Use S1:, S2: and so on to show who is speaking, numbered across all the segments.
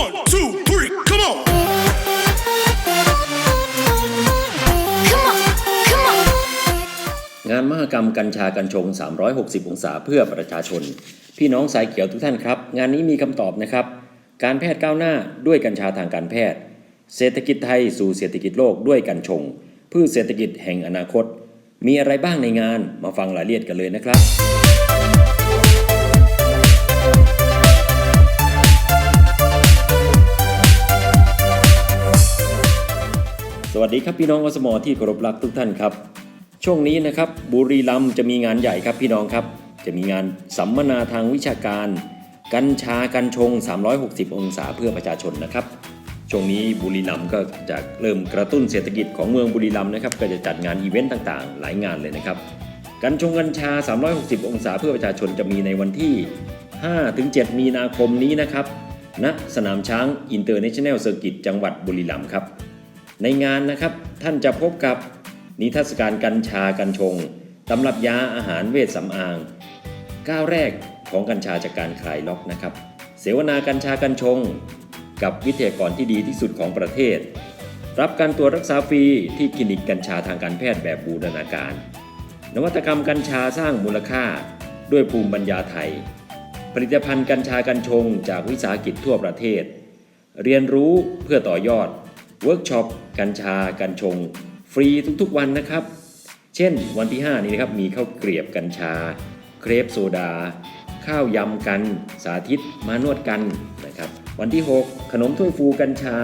S1: One, two, three, come on.
S2: Come on, come on.
S3: งานมหกรรมกัญชากัญชง 360 องศาเพื่อประชาชน พี่น้องสายเขียวทุกท่านครับ งานนี้มีคำตอบนะครับ การแพทย์ก้าวหน้าด้วยกัญชาทางการแพทย์ เศรษฐกิจไทยสู่เศรษฐกิจโลกด้วยกัญชงพืชเศรษฐกิจแห่งอนาคต มีอะไรบ้างในงานมาฟังรายละเอียดกันเลยนะครับ วัสดีครับพี่น้องอสมอที่เคารพรักทุกท่านครับ ช่วงนี้นะครับบุรีรัมย์จะมีงานใหญ่ครับพี่น้องครับ จะมีงานสัมมนาทางวิชาการ กัญชากัญชง 360 องศาเพื่อประชาชนนะครับ ช่วงนี้บุรีรัมย์ก็จะเริ่มกระตุ้นเศรษฐกิจของเมืองบุรีรัมย์นะครับก็จะจัดงานอีเวนต์ต่างๆ หลายงานเลยนะครับกัญชงกัญชา 360 องศาเพื่อประชาชนจะมีในวันที่ 5-7 มีนาคมนี้นะครับณสนามช้างอินเตอร์เนชั่นแนลเซอร์กิตจังหวัดบุรีรัมย์ครับ ในงานนะครับท่านจะพบกับนิทรรศการกัญชากัญชงตำรับยาอาหารเวชสำอางก้าวแรกของกัญชาจากการคลายล็อกนะครับ เสวนากัญชากัญชง กับวิทยากรที่ดีที่สุดของประเทศ รับการตรวจรักษาฟรีที่คลินิกกัญชาทางการแพทย์แบบบูรณาการ นวัตกรรมกัญชาสร้างมูลค่าด้วยภูมิปัญญาไทย ผลิตภัณฑ์กัญชากัญชง จากวิสาหกิจทั่วประเทศ เรียนรู้เพื่อต่อยอด เวิร์กช็อปกัญชากัญชง ฟรีทุกๆวันนะครับ เช่นวันที่ 5 นี้นะครับมีข้าวเกรียบกัญชา เครปโซดา ข้าวยำกัน สาธิตมานวดกันนะครับ วันที่ 6 ขนมถ้วยฟูกัญชา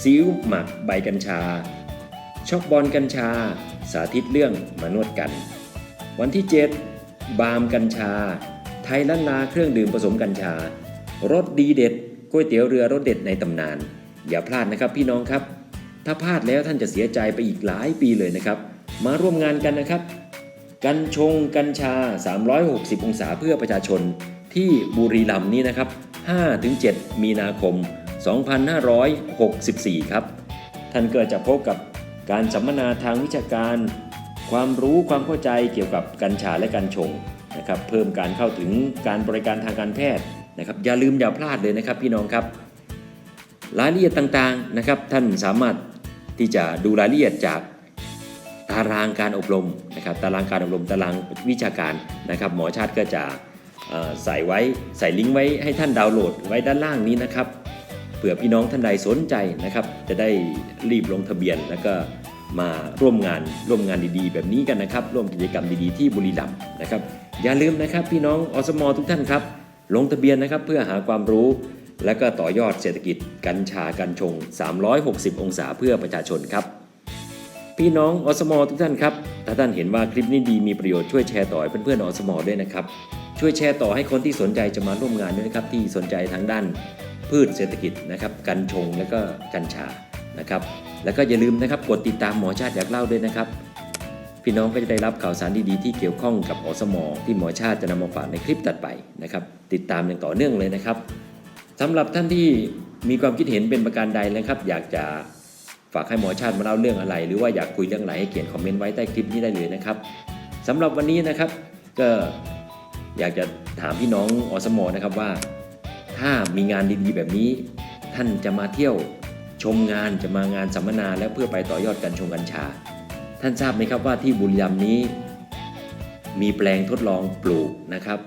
S3: ซีอิ๊วหมักใบกัญชา ช็อกบอลกัญชา สาธิตเรื่องมานวดกัน วันที่ 7 บาร์มกัญชา ไทยล้านลาเครื่องดื่มผสมกัญชารสดีเด็ดก๋วยเตี๋ยวเรือรสเด็ดในตำนาน อย่าพลาดนะครับพี่น้องครับ ถ้าพลาดแล้วท่านจะเสียใจไปอีกหลายปีเลยนะครับ มาร่วมงานกันนะครับ กัญชงกัญชา 360 องศาเพื่อประชาชน ที่บุรีรัมย์นี้นะครับ 5-7 มีนาคม 2564 ครับ ท่านเก็จะพบกับการสัมมนาทางวิชาการ ความรู้ความเข้าใจเกี่ยวกับกัญชาและกัญชงนะครับ เพิ่มการเข้าถึงการบริการทางการแพทย์นะครับ อย่าลืมอย่าพลาดเลยนะครับพี่น้องครับ รายละเอียดต่างๆนะครับ ท่านสามารถที่จะดูรายละเอียดจากตารางการอบรมนะครับตารางการอบรมตารางวิชาการนะครับ หมอชาติก็จะใส่ไว้ใส่ลิงก์ไว้ให้ท่านดาวน์โหลดไว้ด้านล่างนี้นะครับเผื่อพี่น้องท่านใดสนใจนะครับ จะได้รีบลงทะเบียนแล้วก็มาร่วมงานร่วมงานดีๆ แบบนี้กันนะครับ ร่วมกิจกรรมดีๆที่บุรีรัมย์นะครับ อย่าลืมนะครับ พี่น้องอสมทุกท่านครับ ลงทะเบียนนะครับเพื่อหาความรู้ และก็ต่อยอดเศรษฐกิจกัญชากัญชง 360 องศาเพื่อประชาชนครับ พี่น้องอสมทุกท่านครับ ถ้าท่านเห็นว่าคลิปนี้ดีมีประโยชน์ช่วยแชร์ต่อให้เพื่อนๆอสมด้วยนะครับ ช่วยแชร์ต่อให้คนที่สนใจจะมาร่วมงานด้วยนะครับที่สนใจทางด้านพืชเศรษฐกิจนะครับกัญชงและก็กัญชานะครับ แล้วก็อย่าลืมนะครับกดติดตามหมอชาติอยากเล่าด้วยนะครับ พี่น้องก็จะได้รับข่าวสารดีๆที่เกี่ยวข้องกับอสมที่หมอชาติจะนำมาฝากในคลิปตัดไปนะครับ ติดตามอย่างต่อเนื่องเลยนะครับ สำหรับท่านที่มีความคิดเห็นเป็นประการใดนะครับ อยากจะฝากให้หมอชาติมาเล่าเรื่องอะไร หรือว่าอยากคุยเรื่องอะไรให้เขียนคอมเมนต์ไว้ใต้คลิปนี้ได้เลยนะครับสำหรับวันนี้นะครับ ก็อยากจะถามพี่น้องอสมนะครับว่า ถ้ามีงานดีๆแบบนี้ ท่านจะมาเที่ยวชมงานจะมางานสัมมนาและเพื่อไปต่อยอดการชงกัญชา ท่านทราบไหมครับว่าที่บุรีรัมย์นี้ มีแปลงทดลองปลูกนะครับ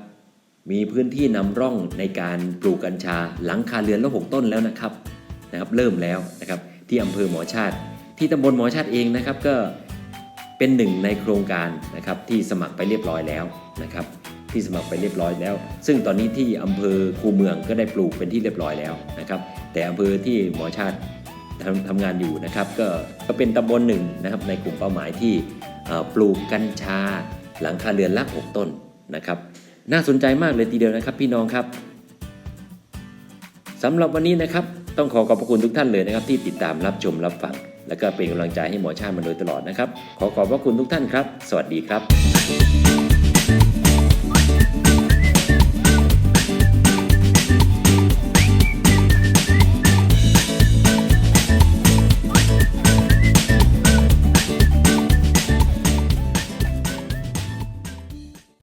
S3: มีพื้นที่นำร่องในการปลูกกัญชาหลังคาเรือนละหกต้นแล้วนะครับนะครับ เริ่มแล้วนะครับที่อำเภอหมอชาติ ที่ตำบลหมอชาติเองนะครับก็เป็นหนึ่งในโครงการนะครับที่สมัครไปเรียบร้อยแล้วนะครับ ที่สมัครไปเรียบร้อยแล้ว ซึ่งตอนนี้ที่อำเภอคูเมืองก็ได้ปลูกเป็นที่เรียบร้อยแล้วนะครับ แต่อำเภอที่หมอชาติทำทำงานอยู่นะครับก็ก็เป็นตำบลหนึ่งนะครับในกลุ่มเป้าหมายที่ปลูกกัญชาหลังคาเรือนละหกต้นนะครับ น่าสนใจมากเลยทีเดียวนะครับ พี่น้องครับสำหรับวันนี้นะครับ ต้องขอขอบพระคุณทุกท่านเลยนะครับ ที่ติดตามรับชมรับฟัง และก็เป็นกำลังใจให้หมอชาติมาโดยตลอดนะครับ ขอขอบพระคุณทุกท่านครับ สวัสดีครับ